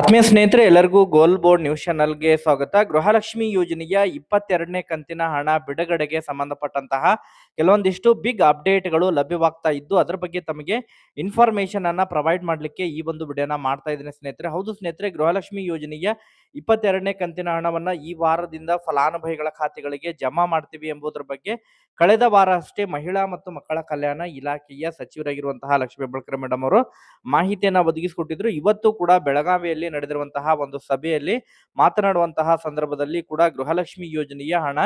ಆತ್ಮೀಯ ಸ್ನೇಹಿತರೆ, ಎಲ್ಲರಿಗೂ ಗೋಲ್ ಬೋರ್ಡ್ ನ್ಯೂಸ್ ಚಾನಲ್ಗೆ ಸ್ವಾಗತ. ಗೃಹಲಕ್ಷ್ಮಿ ಯೋಜನೆಯ ಇಪ್ಪತ್ತೆರಡನೇ ಕಂತಿನ ಹಣ ಬಿಡುಗಡೆಗೆ ಸಂಬಂಧಪಟ್ಟಂತಹ ಕೆಲವೊಂದಿಷ್ಟು ಬಿಗ್ ಅಪ್ಡೇಟ್ಗಳು ಲಭ್ಯವಾಗ್ತಾ ಇದ್ದು, ಅದರ ಬಗ್ಗೆ ತಮಗೆ ಇನ್ಫಾರ್ಮೇಶನ್ ಅನ್ನ ಪ್ರೊವೈಡ್ ಮಾಡಲಿಕ್ಕೆ ಈ ಒಂದು ವಿಡಿಯೋನ ಮಾಡ್ತಾ ಇದ್ದೀನಿ ಸ್ನೇಹಿತರೆ. ಹೌದು ಸ್ನೇಹಿತರೆ, ಗೃಹಲಕ್ಷ್ಮಿ ಯೋಜನೆಯ ಇಪ್ಪತ್ತೆರಡನೇ ಕಂತಿನ ಹಣವನ್ನು ಈ ವಾರದಿಂದ ಫಲಾನುಭವಿಗಳ ಖಾತೆಗಳಿಗೆ ಜಮಾ ಮಾಡ್ತೀವಿ ಎಂಬುದರ ಬಗ್ಗೆ ಕಳೆದ ವಾರ ಅಷ್ಟೇ ಮಹಿಳಾ ಮತ್ತು ಮಕ್ಕಳ ಕಲ್ಯಾಣ ಇಲಾಖೆಯ ಸಚಿವರಾಗಿರುವಂತಹ ಲಕ್ಷ್ಮೀ ಹೆಬ್ಬಾಳ್ಕರ್ ಮೇಡಮ್ ಅವರು ಮಾಹಿತಿಯನ್ನು ಒದಗಿಸಿಕೊಟ್ಟಿದ್ರು. ಇವತ್ತು ಕೂಡ ಬೆಳಗಾವಿಯಲ್ಲಿ ನಡೆದಿರುವಂತಹ ಒಂದು ಸಭೆಯಲ್ಲಿ ಮಾತನಾಡುವಂತಹ ಸಂದರ್ಭದಲ್ಲಿ ಕೂಡ ಗೃಹಲಕ್ಷ್ಮಿ ಯೋಜನೆಯ ಹಣ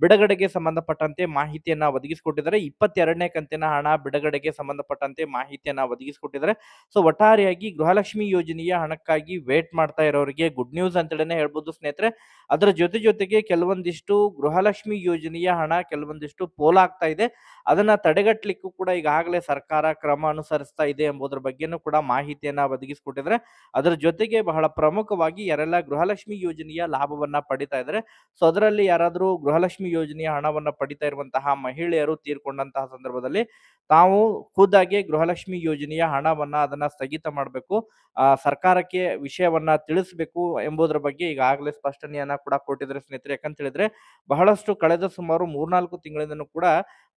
ಬಿಡುಗಡೆಗೆ ಸಂಬಂಧಪಟ್ಟಂತೆ ಮಾಹಿತಿಯನ್ನು ಒದಗಿಸಿಕೊಟ್ಟಿದ್ದಾರೆ. ಇಪ್ಪತ್ತೆರಡನೇ ಕಂತಿನ ಹಣ ಬಿಡುಗಡೆಗೆ ಸಂಬಂಧಪಟ್ಟಂತೆ ಮಾಹಿತಿಯನ್ನು ಒದಗಿಸಿಕೊಟ್ಟಿದ್ದಾರೆ. ಸೊ, ಒಟ್ಟಾರೆಯಾಗಿ ಗೃಹಲಕ್ಷ್ಮಿ ಯೋಜನೆಯ ಹಣಕ್ಕಾಗಿ ವೇಟ್ ಮಾಡ್ತಾ ಇರೋರಿಗೆ ಗುಡ್ ನ್ಯೂಸ್ ಅಂತೇಳಿನೇ ಹೇಳ್ಬೋದು ಸ್ನೇಹಿತರೆ. ಅದರ ಜೊತೆ ಜೊತೆಗೆ ಕೆಲವೊಂದಿಷ್ಟು ಗೃಹಲಕ್ಷ್ಮಿ ಯೋಜನೆಯ ಹಣ, ಕೆಲವೊಂದಿಷ್ಟು ಪೋಲಾಗ್ತಾ ಇದೆ. ಅದನ್ನ ತಡೆಗಟ್ಟಲಿಕ್ಕೂ ಕೂಡ ಈಗಾಗಲೇ ಸರ್ಕಾರ ಕ್ರಮ ಅನುಸರಿಸ್ತಾ ಇದೆ ಎಂಬುದರ ಬಗ್ಗೆನೂ ಕೂಡ ಮಾಹಿತಿಯನ್ನ ಒದಗಿಸಿಕೊಟ್ಟಿದ್ರೆ ಅದರ ಜೊತೆಗೆ ಬಹಳ ಪ್ರಮುಖವಾಗಿ ಯಾರೆಲ್ಲ ಗೃಹಲಕ್ಷ್ಮಿ ಯೋಜನೆಯ ಲಾಭವನ್ನ ಪಡಿತಾ ಇದ್ದಾರೆ, ಸೊ ಅದರಲ್ಲಿ ಯಾರಾದರೂ ಗೃಹಲಕ್ಷ್ಮಿ ಯೋಜನೆಯ ಹಣವನ್ನ ಪಡಿತಾ ಇರುವಂತಹ ಮಹಿಳೆಯರು ತೀರ್ಕೊಂಡಂತಹ ಸಂದರ್ಭದಲ್ಲಿ ತಾವು ಖುದ್ದಾಗಿ ಗೃಹಲಕ್ಷ್ಮಿ ಯೋಜನೆಯ ಹಣವನ್ನ ಅದನ್ನ ಸ್ಥಗಿತ ಮಾಡಬೇಕು. ಆ, ಸರ್ಕಾರಕ್ಕೆ ವಿಷಯವನ್ನ ತಿಳಿಸಬೇಕು ಎಂಬುದರ ಬಗ್ಗೆ ಈಗಾಗಲೇ ಸ್ಪಷ್ಟನೆಯನ್ನ ಕೂಡ ಕೊಟ್ಟಿದ್ದಾರೆ ಸ್ನೇಹಿತರೆ. ಯಾಕಂತ ಹೇಳಿದ್ರೆ, ಬಹಳಷ್ಟು ಕಳೆದ ಸುಮಾರು ಮೂರ್ನಾಲ್ಕು ತಿಂಗಳಿಂದನೂ ಕೂಡ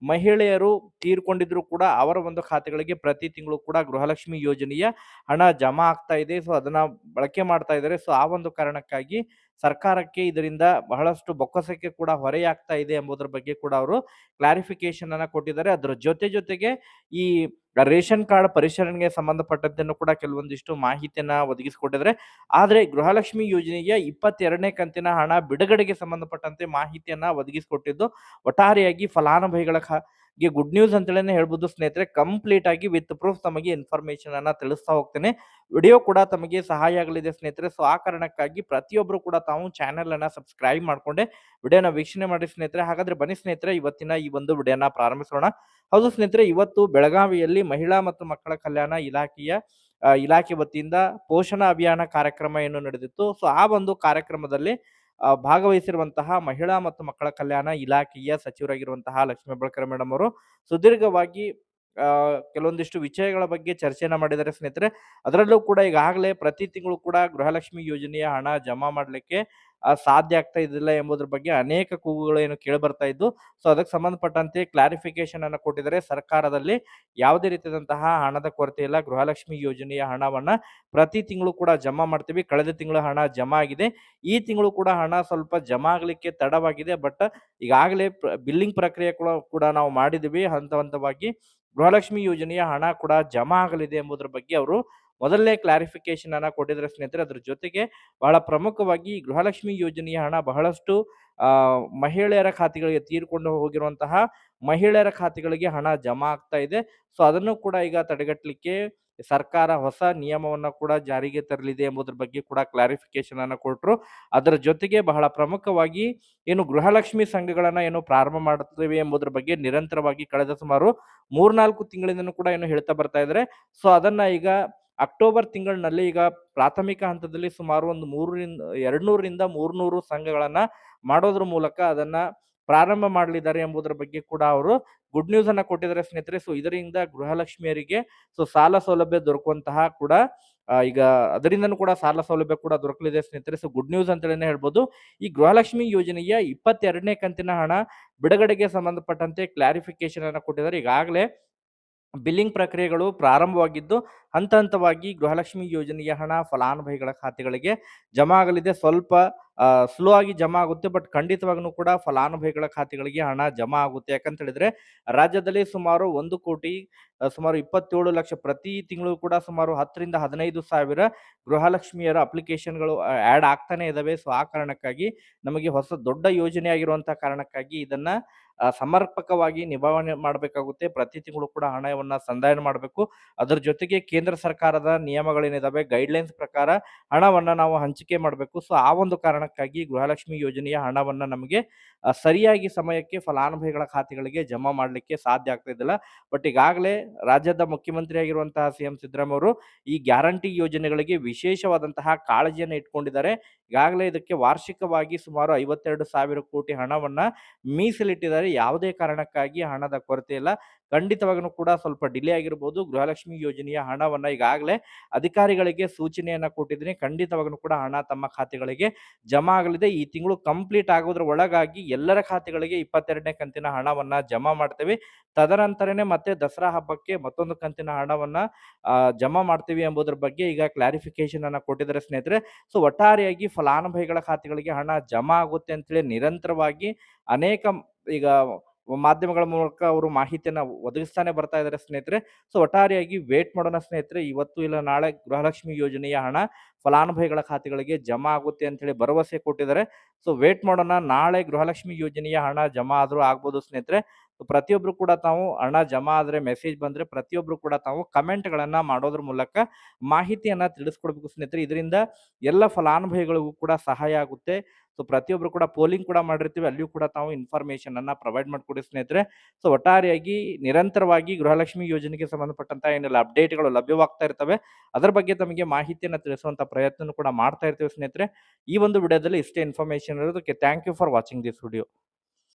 ಮಹಿಳೆಯರು ತೀರ್ಕೊಂಡಿದ್ರು ಕೂಡ ಅವರ ಒಂದು ಖಾತೆಗಳಿಗೆ ಪ್ರತಿ ತಿಂಗಳು ಕೂಡ ಗೃಹಲಕ್ಷ್ಮಿ ಯೋಜನೆಯ ಹಣ ಜಮಾ ಆಗ್ತಾ ಇದೆ. ಸೊ, ಅದನ್ನ ಬಳಕೆ ಮಾಡ್ತಾ ಇದ್ದಾರೆ. ಸೊ, ಆ ಒಂದು ಕಾರಣಕ್ಕಾಗಿ ಸರ್ಕಾರಕ್ಕೆ ಇದರಿಂದ ಬಹಳಷ್ಟು ಬೊಕ್ಕಸಕ್ಕೆ ಕೂಡ ಹೊರೆಯಾಗ್ತಾ ಇದೆ ಎಂಬುದರ ಬಗ್ಗೆ ಕೂಡ ಅವರು ಕ್ಲಾರಿಫಿಕೇಶನ್ ಅನ್ನ ಕೊಟ್ಟಿದ್ದಾರೆ. ಅದರ ಜೊತೆ ಜೊತೆಗೆ ಈ ರೇಷನ್ ಕಾರ್ಡ್ ಪರಿಶೀಲನೆಗೆ ಸಂಬಂಧಪಟ್ಟದ್ದನ್ನು ಕೂಡ ಕೆಲವೊಂದಿಷ್ಟು ಮಾಹಿತಿಯನ್ನ ಒದಗಿಸಿಕೊಟ್ಟಿದ್ದಾರೆ. ಆದರೆ ಗೃಹಲಕ್ಷ್ಮಿ ಯೋಜನೆಗೆ ಇಪ್ಪತ್ತೆರಡನೇ ಕಂತಿನ ಹಣ ಬಿಡುಗಡೆಗೆ ಸಂಬಂಧಪಟ್ಟಂತೆ ಮಾಹಿತಿಯನ್ನ ಒದಗಿಸಿಕೊಟ್ಟಿದ್ದು, ಒಟ್ಟಾರೆಯಾಗಿ ಫಲಾನುಭವಿಗಳ ಗೆ ಗುಡ್ ನ್ಯೂಸ್ ಅಂತೇಳಿ ಹೇಳ್ಬೋದು ಸ್ನೇಹಿತರೆ ಕಂಪ್ಲೀಟ್ ಆಗಿ ವಿತ್ ಪ್ರೂಫ್ ತಮಗೆ ಇನ್ಫಾರ್ಮೇಶನ್ ಅನ್ನ ತಿಳಿಸ್ತಾ ಹೋಗ್ತೇನೆ. ವಿಡಿಯೋ ಕೂಡ ತಮಗೆ ಸಹಾಯ ಆಗಲಿದೆ ಸ್ನೇಹಿತರೆ ಸೊ ಆ ಕಾರಣಕ್ಕಾಗಿ ಪ್ರತಿಯೊಬ್ಬರು ಕೂಡ ತಾವು ಚಾನೆಲ್ ಅನ್ನ ಸಬ್ಸ್ಕ್ರೈಬ್ ಮಾಡ್ಕೊಂಡೆ ವಿಡಿಯೋನ ವೀಕ್ಷಣೆ ಮಾಡಿ ಸ್ನೇಹಿತರೆ. ಹಾಗಾದ್ರೆ ಬನ್ನಿ ಸ್ನೇಹಿತರೆ, ಇವತ್ತಿನ ಈ ಒಂದು ವಿಡಿಯೋನ ಪ್ರಾರಂಭಿಸೋಣ. ಹೌದು ಸ್ನೇಹಿತರೆ, ಇವತ್ತು ಬೆಳಗಾವಿಯಲ್ಲಿ ಮಹಿಳಾ ಮತ್ತು ಮಕ್ಕಳ ಕಲ್ಯಾಣ ಇಲಾಖೆಯ ಇಲಾಖೆ ವತಿಯಿಂದ ಪೋಷಣ ಅಭಿಯಾನ ಕಾರ್ಯಕ್ರಮ ಏನು ನಡೆದಿತ್ತು? ಸೊ ಆ ಒಂದು ಕಾರ್ಯಕ್ರಮದಲ್ಲಿ ಭಾಗವಹಿಸಿರುವಂತಹ ಮಹಿಳಾ ಮತ್ತು ಮಕ್ಕಳ ಕಲ್ಯಾಣ ಇಲಾಖೆಯ ಸಚಿವರಾಗಿರುವಂತಹ ಲಕ್ಷ್ಮೀ ಹೆಬ್ಬಾಳ್ಕರ್ ಮೇಡಮ್ ಅವರು ಸುದೀರ್ಘವಾಗಿ ಕೆಲವೊಂದಿಷ್ಟು ವಿಷಯಗಳ ಬಗ್ಗೆ ಚರ್ಚೆಯನ್ನ ಮಾಡಿದ್ದಾರೆ ಸ್ನೇಹಿತರೆ. ಅದರಲ್ಲೂ ಕೂಡ ಈಗಾಗಲೇ ಪ್ರತಿ ತಿಂಗಳು ಕೂಡ ಗೃಹಲಕ್ಷ್ಮಿ ಯೋಜನೆಯ ಹಣ ಜಮಾ ಮಾಡಲಿಕ್ಕೆ ಸಾಧ್ಯ ಆಗ್ತಾ ಇದ್ದಿಲ್ಲ ಎಂಬುದ್ರ ಬಗ್ಗೆ ಅನೇಕ ಕೂಗುಗಳು ಏನು ಕೇಳಿ ಬರ್ತಾ ಇದ್ದು ಸೊ, ಅದಕ್ಕೆ ಸಂಬಂಧಪಟ್ಟಂತೆ ಕ್ಲಾರಿಫಿಕೇಶನ್ ಅನ್ನು ಕೊಟ್ಟಿದ್ದಾರೆ. ಸರ್ಕಾರದಲ್ಲಿ ಯಾವುದೇ ರೀತಿಯಾದಂತಹ ಹಣದ ಕೊರತೆ ಇಲ್ಲ. ಗೃಹಲಕ್ಷ್ಮಿ ಯೋಜನೆಯ ಹಣವನ್ನ ಪ್ರತಿ ತಿಂಗಳು ಕೂಡ ಜಮಾ ಮಾಡ್ತೀವಿ. ಕಳೆದ ತಿಂಗಳು ಹಣ ಜಮಾ ಆಗಿದೆ. ಈ ತಿಂಗಳು ಕೂಡ ಹಣ ಸ್ವಲ್ಪ ಜಮಾ ಆಗಲಿಕ್ಕೆ ತಡವಾಗಿದೆ. ಬಟ್ ಈಗಾಗಲೇ ಬಿಲ್ಲಿಂಗ್ ಪ್ರಕ್ರಿಯೆ ಕೂಡ ನಾವು ಮಾಡಿದ್ದೀವಿ. ಹಂತ ಹಂತವಾಗಿ ಗೃಹಲಕ್ಷ್ಮಿ ಯೋಜನೆಯ ಹಣ ಕೂಡ ಜಮಾ ಆಗಲಿದೆ ಎಂಬುದರ ಬಗ್ಗೆ ಅವರು ಮೊದಲನೇ ಕ್ಲಾರಿಫಿಕೇಶನ್ ಅನ್ನ ಕೊಟ್ಟಿದ್ದಾರೆ ಸ್ನೇಹಿತರೆ. ಅದ್ರ ಜೊತೆಗೆ ಬಹಳ ಪ್ರಮುಖವಾಗಿ ಗೃಹಲಕ್ಷ್ಮಿ ಯೋಜನೆಯ ಹಣ ಬಹಳಷ್ಟು ಮಹಿಳೆಯರ ಖಾತೆಗಳಿಗೆ ತೀರ್ಕೊಂಡು ಹೋಗಿರುವಂತಹ ಮಹಿಳೆಯರ ಖಾತೆಗಳಿಗೆ ಹಣ ಜಮಾ ಆಗ್ತಾ ಇದೆ. ಸೊ ಅದನ್ನು ಕೂಡ ಈಗ ತಡೆಗಟ್ಟಲಿಕ್ಕೆ ಸರ್ಕಾರ ಹೊಸ ನಿಯಮವನ್ನು ಕೂಡ ಜಾರಿಗೆ ತರಲಿದೆ ಎಂಬುದರ ಬಗ್ಗೆ ಕೂಡ ಕ್ಲಾರಿಫಿಕೇಶನ್ ಅನ್ನು ಕೊಟ್ಟರು ಅದರ ಜೊತೆಗೆ ಬಹಳ ಪ್ರಮುಖವಾಗಿ ಏನು ಗೃಹಲಕ್ಷ್ಮಿ ಸಂಘಗಳನ್ನ ಏನು ಪ್ರಾರಂಭ ಮಾಡುತ್ತೇವೆ ಎಂಬುದರ ಬಗ್ಗೆ ನಿರಂತರವಾಗಿ ಕಳೆದ ಸುಮಾರು ಮೂರ್ನಾಲ್ಕು ತಿಂಗಳಿಂದನೂ ಕೂಡ ಏನು ಹೇಳ್ತಾ ಬರ್ತಾ ಇದ್ದಾರೆ ಸೊ ಅದನ್ನ ಈಗ ಅಕ್ಟೋಬರ್ ತಿಂಗಳಿನಲ್ಲಿ ಈಗ ಪ್ರಾಥಮಿಕ ಹಂತದಲ್ಲಿ ಸುಮಾರು ಒಂದು ಮೂರರಿಂದ, ಎರಡ್ನೂರರಿಂದ ಮೂರ್ನೂರು ಸಂಘಗಳನ್ನ ಮಾಡೋದ್ರ ಮೂಲಕ ಅದನ್ನ ಪ್ರಾರಂಭ ಮಾಡಲಿದ್ದಾರೆ ಎಂಬುದರ ಬಗ್ಗೆ ಕೂಡ ಅವರು ಗುಡ್ ನ್ಯೂಸ್ ಅನ್ನ ಕೊಟ್ಟಿದ್ದಾರೆ ಸ್ನೇಹಿತರೆ. ಸೊ ಇದರಿಂದ ಗೃಹಲಕ್ಷ್ಮಿಯರಿಗೆ ಸೊ ಸಾಲ ಸೌಲಭ್ಯ ದೊರಕುವಂತಹ ಕೂಡ ಈಗ ಅದರಿಂದನೂ ಕೂಡ ಸಾಲ ಸೌಲಭ್ಯ ಕೂಡ ದೊರಕಲಿದೆ ಸ್ನೇಹಿತರೆ. ಸೊ ಗುಡ್ ನ್ಯೂಸ್ ಅಂತೇಳಿ ಹೇಳ್ಬೋದು. ಈ ಗೃಹಲಕ್ಷ್ಮಿ ಯೋಜನೆಯ ಇಪ್ಪತ್ತೆರಡನೇ ಕಂತಿನ ಹಣ ಬಿಡುಗಡೆಗೆ ಸಂಬಂಧಪಟ್ಟಂತೆ ಕ್ಲಾರಿಫಿಕೇಶನ್ ಅನ್ನ ಕೊಟ್ಟಿದ್ದಾರೆ. ಈಗಾಗಲೇ ಬಿಲ್ಲಿಂಗ್ ಪ್ರಕ್ರಿಯೆಗಳು ಪ್ರಾರಂಭವಾಗಿದ್ದು, ಹಂತ ಹಂತವಾಗಿ ಗೃಹಲಕ್ಷ್ಮಿ ಯೋಜನೆಯ ಹಣ, ಫಲಾನುಭವಿಗಳ ಖಾತೆಗಳಿಗೆ ಜಮಾ ಆಗಲಿದೆ. ಸ್ವಲ್ಪ ಸ್ಲೋ ಆಗಿ ಜಮಾ ಆಗುತ್ತೆ ಬಟ್ ಖಂಡಿತವಾಗ್ಲೂ ಕೂಡ ಫಲಾನುಭವಿಗಳ ಖಾತೆಗಳಿಗೆ ಹಣ ಜಮಾ ಆಗುತ್ತೆ. ಯಾಕಂತ ಹೇಳಿದ್ರೆ, ರಾಜ್ಯದಲ್ಲಿ ಸುಮಾರು ಒಂದು ಕೋಟಿ ಸುಮಾರು ಇಪ್ಪತ್ತೇಳು ಲಕ್ಷ ಪ್ರತಿ ತಿಂಗಳು ಕೂಡ ಸುಮಾರು ಹತ್ತರಿಂದ ಹದಿನೈದು ಸಾವಿರ ಗೃಹಲಕ್ಷ್ಮಿಯರ ಅಪ್ಲಿಕೇಶನ್ಗಳು ಆ್ಯಡ್ ಆಗ್ತಾನೆ ಇದ್ದಾವೆ ಸೊ ಆ ಕಾರಣಕ್ಕಾಗಿ ನಮಗೆ ಹೊಸ ದೊಡ್ಡ ಯೋಜನೆ ಆಗಿರುವಂತಹ ಕಾರಣಕ್ಕಾಗಿ ಇದನ್ನ ಸಮರ್ಪಕವಾಗಿ ನಿಭಾವಣೆ ಮಾಡಬೇಕಾಗುತ್ತೆ. ಪ್ರತಿ ತಿಂಗಳು ಕೂಡ ಹಣವನ್ನ ಸಂದಾಯ ಮಾಡಬೇಕು. ಅದರ ಜೊತೆಗೆ ಕೇಂದ್ರ ಸರ್ಕಾರದ ನಿಯಮಗಳೇನಿದಾವೆ ಗೈಡ್ಲೈನ್ಸ್ ಪ್ರಕಾರ ಹಣವನ್ನ ನಾವು ಹಂಚಿಕೆ ಮಾಡಬೇಕು. ಸೊ, ಆ ಒಂದು ಕಾರಣಕ್ಕಾಗಿ ಗೃಹಲಕ್ಷ್ಮಿ ಯೋಜನೆಯ ಹಣವನ್ನ ನಮಗೆ ಸರಿಯಾಗಿ ಸಮಯಕ್ಕೆ ಫಲಾನುಭವಿಗಳ ಖಾತೆಗಳಿಗೆ ಜಮಾ ಮಾಡಲಿಕ್ಕೆ ಸಾಧ್ಯ ಆಗ್ತಾ ಬಟ್ ಈಗಾಗಲೇ ರಾಜ್ಯದ ಮುಖ್ಯಮಂತ್ರಿ ಆಗಿರುವಂತಹ ಸಿ ಎಂ ಸಿದ್ದರಾಮಯ್ಯ ಈ ಗ್ಯಾರಂಟಿ ಯೋಜನೆಗಳಿಗೆ ವಿಶೇಷವಾದಂತಹ ಕಾಳಜಿಯನ್ನು ಇಟ್ಕೊಂಡಿದ್ದಾರೆ. ಈಗಾಗಲೇ ಇದಕ್ಕೆ ವಾರ್ಷಿಕವಾಗಿ ಸುಮಾರು ಐವತ್ತೆರಡು ಸಾವಿರ ಕೋಟಿ ಹಣವನ್ನ ಮೀಸಲಿಟ್ಟಿದ್ದಾರೆ. ಯಾವುದೇ ಕಾರಣಕ್ಕಾಗಿ ಹಣದ ಕೊರತೆ ಇಲ್ಲ. ಖಂಡಿತವಾಗೂ ಕೂಡ ಸ್ವಲ್ಪ ಡಿಲೇ ಆಗಿರ್ಬೋದು. ಗೃಹಲಕ್ಷ್ಮಿ ಯೋಜನೆಯ ಹಣವನ್ನು ಈಗಾಗಲೇ ಅಧಿಕಾರಿಗಳಿಗೆ ಸೂಚನೆಯನ್ನು ಕೊಟ್ಟಿದ್ದೀನಿ. ಖಂಡಿತವಾಗೂ ಕೂಡ ಹಣ ತಮ್ಮ ಖಾತೆಗಳಿಗೆ ಜಮಾ ಆಗಲಿದೆ. ಈ ತಿಂಗಳು ಕಂಪ್ಲೀಟ್ ಆಗೋದ್ರ ಒಳಗಾಗಿ ಎಲ್ಲರ ಖಾತೆಗಳಿಗೆ ಇಪ್ಪತ್ತೆರಡನೇ ಕಂತಿನ ಹಣವನ್ನು ಜಮಾ ಮಾಡ್ತೇವೆ. ತದನಂತರನೇ ಮತ್ತೆ ದಸರಾ ಹಬ್ಬಕ್ಕೆ ಮತ್ತೊಂದು ಕಂತಿನ ಹಣವನ್ನು ಜಮಾ ಮಾಡ್ತೀವಿ ಎಂಬುದರ ಬಗ್ಗೆ ಈಗ ಕ್ಲಾರಿಫಿಕೇಶನ್ ಅನ್ನು ಕೊಟ್ಟಿದ್ದಾರೆ ಸ್ನೇಹಿತರೆ. ಸೊ ಒಟ್ಟಾರೆಯಾಗಿ ಫಲಾನುಭವಿಗಳ ಖಾತೆಗಳಿಗೆ ಹಣ ಜಮಾ ಆಗುತ್ತೆ ಅಂತೇಳಿ ನಿರಂತರವಾಗಿ ಅನೇಕ ಈಗ ಮಾಧ್ಯಮಗಳ ಮೂಲಕ ಅವರು ಮಾಹಿತಿಯನ್ನ ಒದಗಿಸ್ತಾನೆ ಬರ್ತಾ ಇದ್ದಾರೆ ಸ್ನೇಹಿತರೆ. ಸೊ ಒಟ್ಟಾರೆಯಾಗಿ ವೇಟ್ ಮಾಡೋಣ ಸ್ನೇಹಿತರೆ. ಇವತ್ತು ಇಲ್ಲ, ನಾಳೆ ಗೃಹಲಕ್ಷ್ಮಿ ಯೋಜನೆಯ ಹಣ ಫಲಾನುಭವಿಗಳ ಖಾತೆಗಳಿಗೆ ಜಮಾ ಆಗುತ್ತೆ ಅಂತ ಹೇಳಿ ಭರವಸೆ ಕೊಟ್ಟಿದ್ದಾರೆ. ಸೊ ವೇಟ್ ಮಾಡೋಣ. ನಾಳೆ ಗೃಹಲಕ್ಷ್ಮಿ ಯೋಜನೆಯ ಹಣ ಜಮಾ ಆದರೂ ಆಗ್ಬೋದು ಸ್ನೇಹಿತರೆ. ಪ್ರತಿಯೊಬ್ರು ಕೂಡ ತಾವು ಹಣ ಜಮಾ ಆದ್ರೆ ಮೆಸೇಜ್ ಬಂದ್ರೆ ಪ್ರತಿಯೊಬ್ರು ಕೂಡ ತಾವು ಕಮೆಂಟ್ಗಳನ್ನ ಮಾಡೋದ್ರ ಮೂಲಕ ಮಾಹಿತಿಯನ್ನ ತಿಳಿಸ್ಕೊಡ್ಬೇಕು ಸ್ನೇಹಿತರೆ. ಇದರಿಂದ ಎಲ್ಲ ಫಲಾನುಭವಿಗಳಿಗೂ ಕೂಡ ಸಹಾಯ ಆಗುತ್ತೆ. ಸೊ ಪ್ರತಿಯೊಬ್ರು ಕೂಡ ಪೋಲಿಂಗ್ ಕೂಡ ಮಾಡಿರ್ತೀವಿ. ಅಲ್ಲಿಯೂ ಕೂಡ ತಾವು ಇನ್ಫಾರ್ಮೇಶನ್ ಅನ್ನ ಪ್ರೊವೈಡ್ ಮಾಡಿಕೊಡಿ ಸ್ನೇಹಿತರೆ. ಸೊ ಒಟ್ಟಾರೆಯಾಗಿ ನಿರಂತರವಾಗಿ ಗೃಹಲಕ್ಷ್ಮಿ ಯೋಜನೆಗೆ ಸಂಬಂಧಪಟ್ಟಂತ ಏನೆಲ್ಲ ಅಪ್ಡೇಟ್ಗಳು ಲಭ್ಯವಾಗ್ತಾ ಇರ್ತವೆ. ಅದರ ಬಗ್ಗೆ ತಮಗೆ ಮಾಹಿತಿಯನ್ನು ತಿಳಿಸುವಂತ ಪ್ರಯತ್ನ ಕೂಡ ಮಾಡ್ತಾ ಇರ್ತೀವಿ ಸ್ನೇಹಿತರೆ. ಈ ಒಂದು ವಿಡಿಯೋದಲ್ಲಿ ಇಷ್ಟೇ ಇನ್ಫಾರ್ಮೇಶನ್ ಇರೋದಕ್ಕೆ thank you for watching this video